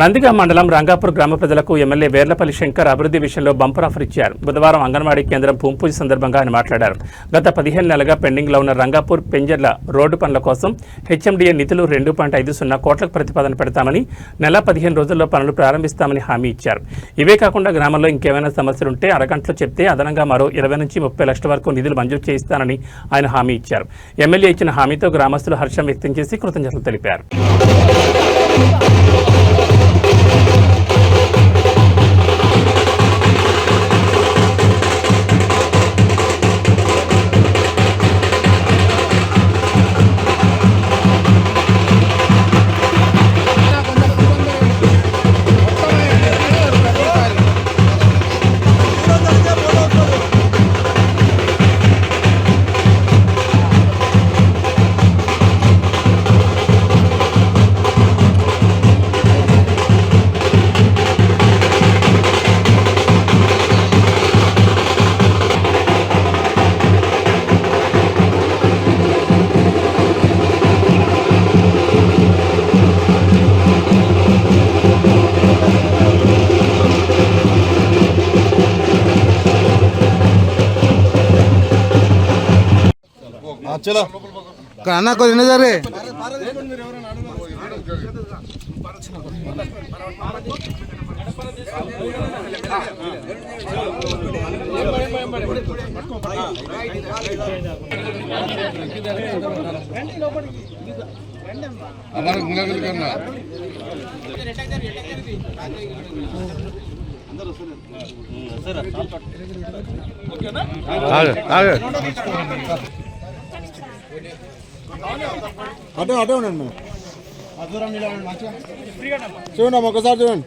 నందిగా మండలం రంగాపూర్ గ్రామ ప్రజలకు ఎమ్మెల్యే వేర్లపల్లి శంకర్ అభివృద్ధి విషయంలో బంపర్ ఆఫర్ ఇచ్చారు. బుధవారం అంగన్వాడీ కేంద్రం భూమి సందర్భంగా ఆయన మాట్లాడారు. గత పదిహేను నెలలుగా పెండింగ్లో ఉన్న రంగాపూర్ పెంజర్ల రోడ్డు పనుల కోసం హెచ్ఎండిఏ నిధులు రెండు పాయింట్ ఐదు సున్నా కోట్లకు ప్రతిపాదన పెడతామని నెల పదిహేను రోజుల్లో పనులు ప్రారంభిస్తామని హామీ ఇచ్చారు. ఇవే కాకుండా గ్రామంలో ఇంకేమైనా సమస్యలుంటే అరగంటలో చెప్తే అదనంగా మరో ఇరవై నుంచి ముప్పై లక్షల వరకు నిధులు మంజూరు చేయిస్తానని ఆయన హామీ ఇచ్చారు. ఎమ్మెల్యే ఇచ్చిన హామీతో గ్రామస్తులు హర్షం వ్యక్తం చేసి కృతజ్ఞతలు తెలిపారు. చలో. అన్న కొన్ని సరే అలా ఇంకొకరి కన్నా ఓకేనా అటే అటే ఉండండి. చూడండి అమ్మ, ఒకసారి చూడండి.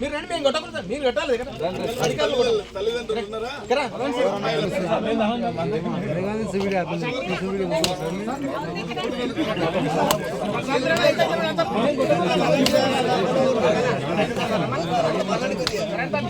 మీరు రండి మేము కొట్టకూడదు సార్ మీరు కట్టాలి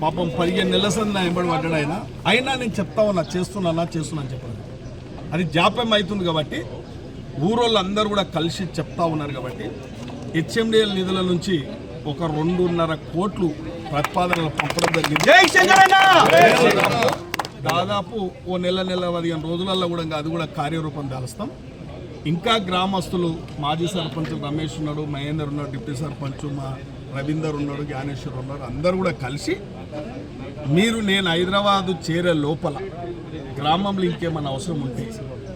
పాపం పదిహేను నెలల సంది నా ఎంబడి పడ్డాడు ఆయన. అయినా నేను చెప్తా ఉన్నా చేస్తున్నా చేస్తున్నా అని చెప్పాను అది జాప్యం అవుతుంది కాబట్టి ఊరోళ్ళందరూ కూడా కలిసి చెప్తా ఉన్నారు కాబట్టి హెచ్ఎండిఎల్ నిధుల నుంచి ఒక రెండున్నర కోట్లు ప్రతిపాదనలు పంపడం జరిగింది. దాదాపు ఓ నెల నెల పదిహేను రోజులలో కూడా అది కూడా కార్యరూపం దాలుస్తాం. ఇంకా గ్రామస్తులు మాజీ సర్పంచ్ రమేష్ ఉన్నాడు మహేందర్ ఉన్నాడు డిప్యూటీ సర్పంచ్ మా రవీందర్ ఉన్నాడు జ్ఞానేశ్వర్ ఉన్నాడు అందరూ కూడా కలిసి మీరు నేను హైదరాబాదు చేరే లోపల గ్రామంలో ఇంకేమైనా అవసరం ఉంటే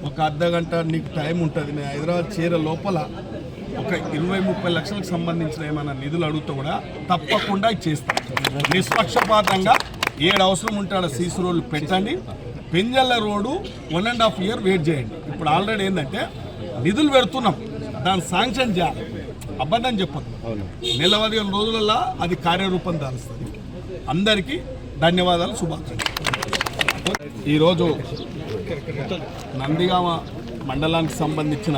ఒక అర్ధ గంట నీకు టైం ఉంటుంది. నేను హైదరాబాద్ చేరే లోపల ఒక ఇరవై ముప్పై లక్షలకు సంబంధించిన ఏమైనా నిధులు అడుగుతూ కూడా తప్పకుండా చేస్తాను. నిష్పక్షపాతంగా ఏడు అవసరం ఉంటే ఆడ సీసీ రోడ్లు పెట్టండి. Penjalla road one and half year wait చేయండి. ఇప్పుడు ఆల్రెడీ ఏంటంటే నిధులు పెడుతున్నాం. దాన్ని శాంక్షన్ చేయాలి. అబద్ధం చెప్పదు నెల పదిహేను రోజులలో అది కార్యరూపం దాలుస్తుంది. అందరికీ ధన్యవాదాలు శుభాకాంక్షలు. ఈరోజు నందిగామ మండలానికి సంబంధించిన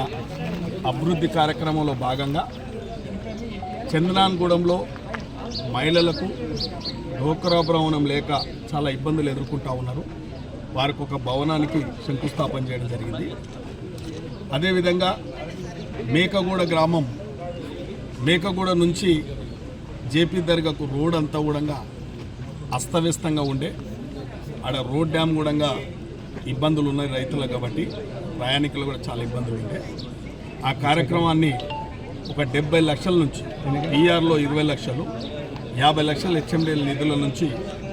అభివృద్ధి కార్యక్రమంలో భాగంగా చంద్రనాన్గూడెంలో మహిళలకు డోక్రా భవనం లేక చాలా ఇబ్బందులు ఎదుర్కొంటూ ఉన్నారు. వారికి ఒక భవనానికి శంకుస్థాపన చేయడం జరిగింది. అదేవిధంగా మేకగూడ గ్రామం మేకగూడ నుంచి జేపీ దర్గాకు రోడ్ అంతా కూడా అస్తవ్యస్తంగా ఉండే. ఆడ రోడ్ డ్యామ్ కూడా ఇబ్బందులు ఉన్నాయి రైతులకు కాబట్టి ప్రయాణికులు కూడా చాలా ఇబ్బందులు ఉండే. ఆ కార్యక్రమాన్ని ఒక డెబ్బై లక్షల నుంచి పిఆర్లో ఇరవై లక్షలు యాభై లక్షల హెచ్ఎండిఎల్ నిధుల నుంచి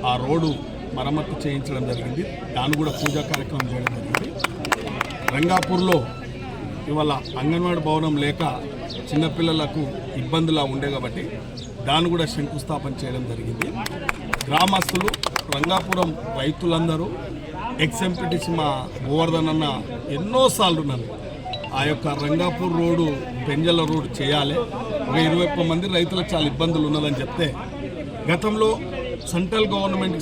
ఆ రోడ్డు మరమ్మతు చేయించడం జరిగింది. దాన్ని కూడా పూజా కార్యక్రమం చేయడం జరిగింది. రంగాపూర్లో ఇవాళ అంగన్వాడీ భవనం లేక చిన్నపిల్లలకు ఇబ్బందులా ఉండే కాబట్టి దాన్ని కూడా శంకుస్థాపన చేయడం జరిగింది. గ్రామస్తులు రంగాపురం రైతులందరూ ఎక్స్ఎంపీటీసీ మా గోవర్ధన్ అన్న ఎన్నోసార్లు నన్ను ఆ యొక్క రంగాపూర్ రోడ్డు పెంజల రోడ్డు చేయాలి. ఒక ఇరవై ఒక్క మంది రైతులకు చాలా ఇబ్బందులు ఉన్నదని చెప్తే గతంలో సెంట్రల్ గవర్నమెంట్కి